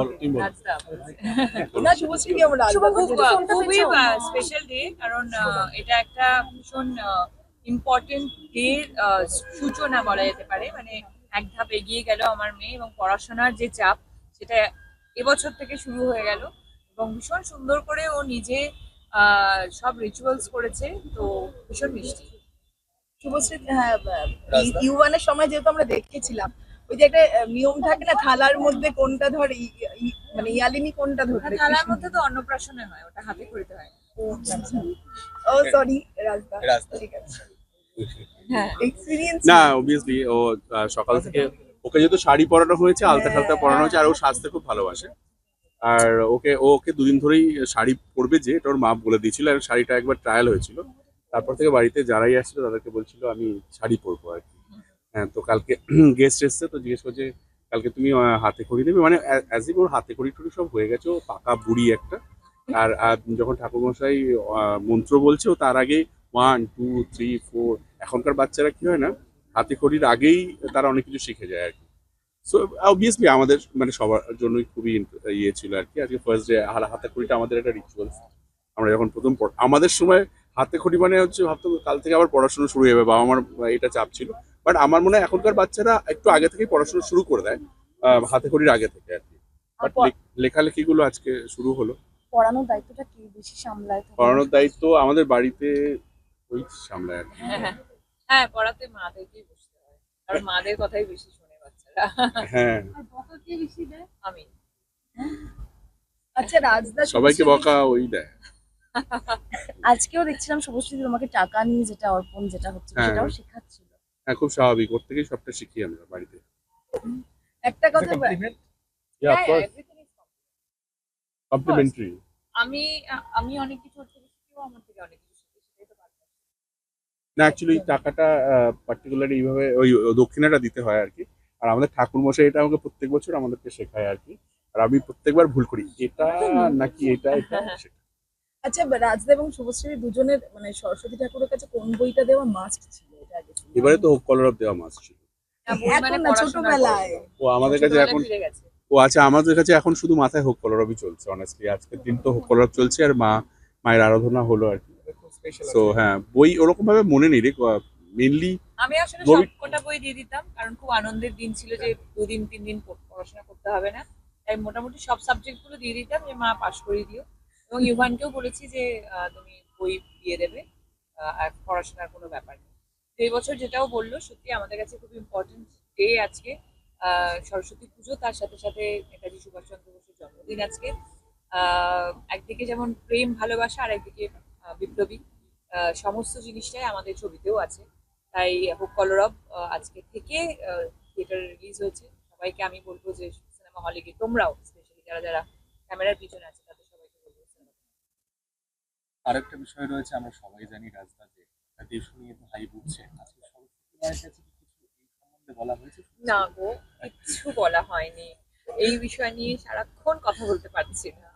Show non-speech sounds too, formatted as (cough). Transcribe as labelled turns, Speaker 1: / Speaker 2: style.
Speaker 1: বলো, তুমি বলো।
Speaker 2: খুবই স্পেশাল ডে কারণ আহ, এটা একটা ভীষণ ইম্পর্টেন্ট ডে সূচনা বলা যেতে পারে। মানে এক ধাপ এগিয়ে গেল আমার মেয়ে এবং পড়াশোনার যে চাপ সেটা এবছর থেকে শুরু হয়ে গেল এবং ভীষণ সুন্দর করে ও নিজে আহ, সব রিচুয়ালস করেছে তো ভীষণ মিষ্টি।
Speaker 3: শুভশ্রী হ্যাঁ ইউয়ানের সময় যেহেতু আমরা দেখেছিলাম ওই যে একটা নিয়ম থাকে না থালার মধ্যে কোনটা ধর মানে ইয়ালিনী কোনটা ধরবে
Speaker 2: থালার মধ্যে তো অন্নপ্রাশনে হয় ওটা হাতে করতে হয়।
Speaker 3: ও সরি রাজদা। ঠিক আছে।
Speaker 2: হ্যাঁ
Speaker 3: এক্সপিরিয়েন্স
Speaker 1: না অবভিয়াসলি ও সকাল থেকে ওকে যেহেতু শাড়ি পরানো হয়েছে আলতা টালতা পরানো হয়েছে আর ও সাজতে খুব ভালোবাসে। আর ওকে ও ওকে দুদিন ধরেই শাড়ি পরবে যে এটা ওর মা বলে দিয়েছিল আর শাড়িটা একবার ট্রায়াল হয়েছিল। তারপর থেকে বাড়িতে যারাই আসছিল তাদেরকে বলছিল আমি শাড়ি পরবো আর কি। হ্যাঁ তো কালকে (clears throat) গেস্ট এসছে, তো জিজ্ঞেস করছে, কালকে তুমি হাতে খড়ি দেবে? মানে অ্যাজ ইফ ওর হাতে খড়ি টড়ি সব হয়ে গেছে, ও পাকা বুড়ি একটা। আর যখন ঠাকুরমশাই মন্ত্র বলছে, ও তার আগে ওয়ান টু থ্রি ফোর এখনকার বাচ্চারা কি হয় না, হাতে খড়ির আগেই তারা অনেক কিছু শিখে যায় আর কি। সো অবভিয়াসলি আমাদের মানে সবার জন্যই খুবই ইয়ে ছিল আর কি। আজকে ফার্স্ট ডে হাতে খড়িটা আমাদের একটা রিচুয়ালস আমরা যখন প্রথম আমাদের সময় হাতে খড়ি মানে হচ্ছে, ভাবতাম কাল থেকে আবার পড়াশোনা শুরু হয়ে যাবে বাবা আমার এটা চাপ ছিল। বাট আমার মনে হয় এখনকার বাচ্চারা একটু আগে থেকেই পড়াশোনা শুরু করে দেয় আহ, হাতে খড়ির আগে থেকে আর কি। বাট লেখালেখি গুলো আজকে শুরু হলো।
Speaker 4: পড়ানোর দায়িত্বটা কি বেশি সামলায়?
Speaker 1: পড়ানোর দায়িত্ব আমাদের বাড়িতে ওই সামলায় আর কি।
Speaker 2: হ্যাঁ, হ্যাঁ। হ্যাঁ পড়াতে মাদেরকেই বসতে হয়। কারণ মাদের কথাই বেশি শোনে বাচ্চারা।
Speaker 1: হ্যাঁ।
Speaker 2: আমি।
Speaker 3: আচ্ছা রাজদা
Speaker 1: সবাইকে বকা ওই দেয়।
Speaker 4: আজকেও দেখছিলাম শুভশ্রী তোমাকে টাকা নিয়ে যেটা অর্পণ যেটা হচ্ছে
Speaker 1: হ্যাঁ।
Speaker 4: সেটাও শেখাচ্ছিল।
Speaker 1: হ্যাঁ খুব স্বাভাবিক। ওর থেকেই সবটা শিখি আমরা বাড়িতে।
Speaker 3: একটা কথা.
Speaker 1: কমপ্লিমেন্টারি
Speaker 2: আমি আমি অনেক কিছু ওর থেকে শিখি আমার থেকে অনেক কিছু শিখে সেটাই তো
Speaker 1: না অ্যাকচুয়ালি টাকাটা পার্টিকুলারলি এইভাবে ওই দক্ষিণাটা দিতে হয় আর কি আর আমাদের ঠাকুর মশাই এটা আমাকে প্রত্যেক বছর আমাদেরকে শেখায় আর কি আর আমি প্রত্যেকবার ভুল করি। এটা নাকি এটা এটা (laughs) সেটা।
Speaker 3: আচ্ছা রাজদা এবং শুভশ্রী দুজনের মানে সরস্বতী ঠাকুরের কাছে কোন বইটা দেওয়া মাস্ট ছিল।
Speaker 1: এবারে তো কলর অফ দেওয়া মাস ছিল। ও আমাদের কাছে এখন ও আচ্ছা আমাদের কাছে এখন শুধু মাথায় হোক কলরবই চলছে অনেস্টলি আজকের দিন তো হোক কলরব চলছে আর মা মায়ের আরাধনা হলো আর কি। তো হ্যাঁ বই ওরকম ভাবে মনে নেই রে মেনলি
Speaker 2: আমি আসলে
Speaker 1: বই-
Speaker 2: সবকটা বই দিয়ে দিতাম কারণ খুব আনন্দের দিন ছিল যে দুদিন তিন দিন পড়াশোনা করতে হবে না। তাই মোটামুটি সব সাবজেক্টগুলো দিয়ে দিতাম যে মা পাশ করিয়ে দিও। এবং ইউভানকেও বলেছি যে আহ, তুমি বই দিয়ে দেবে আহ, আর পড়াশোনার কোনো ব্যাপার নেই। তো বছর যেটাও বলল, সত্যি আমাদের কাছে খুব ইম্পর্টেন্ট ডে আজকে। সরস্বতী পুজো, তার সাথে সাথে নেতাজি সুভাষচন্দ্র বসুর জন্মদিন আজকে। একদিকে যেমন প্রেম, ভালোবাসা আর একদিকে বিপ্লবী। সমস্ত জিনিসটাই আমাদের ছবিতেও আছে। তাই হোক কলরব আজকে থেকে থিয়েটারে রিলিজ হয়েছে। সবাইকে আমি বলব যে সিনেমা হলে গিয়ে তোমরাও স্পেশালি যারা যারা ক্যামেরার পিছনে আছে, তাদের সবাইকে বলব
Speaker 5: আরেকটা বিষয় রয়েছে, আমরা সবাই জানি রাজদা নিয়ে বলা হয়েছে?
Speaker 2: না গো, কিছু বলা হয়নি। এই বিষয় নিয়ে সারাক্ষণ কথা বলতে পারছি না।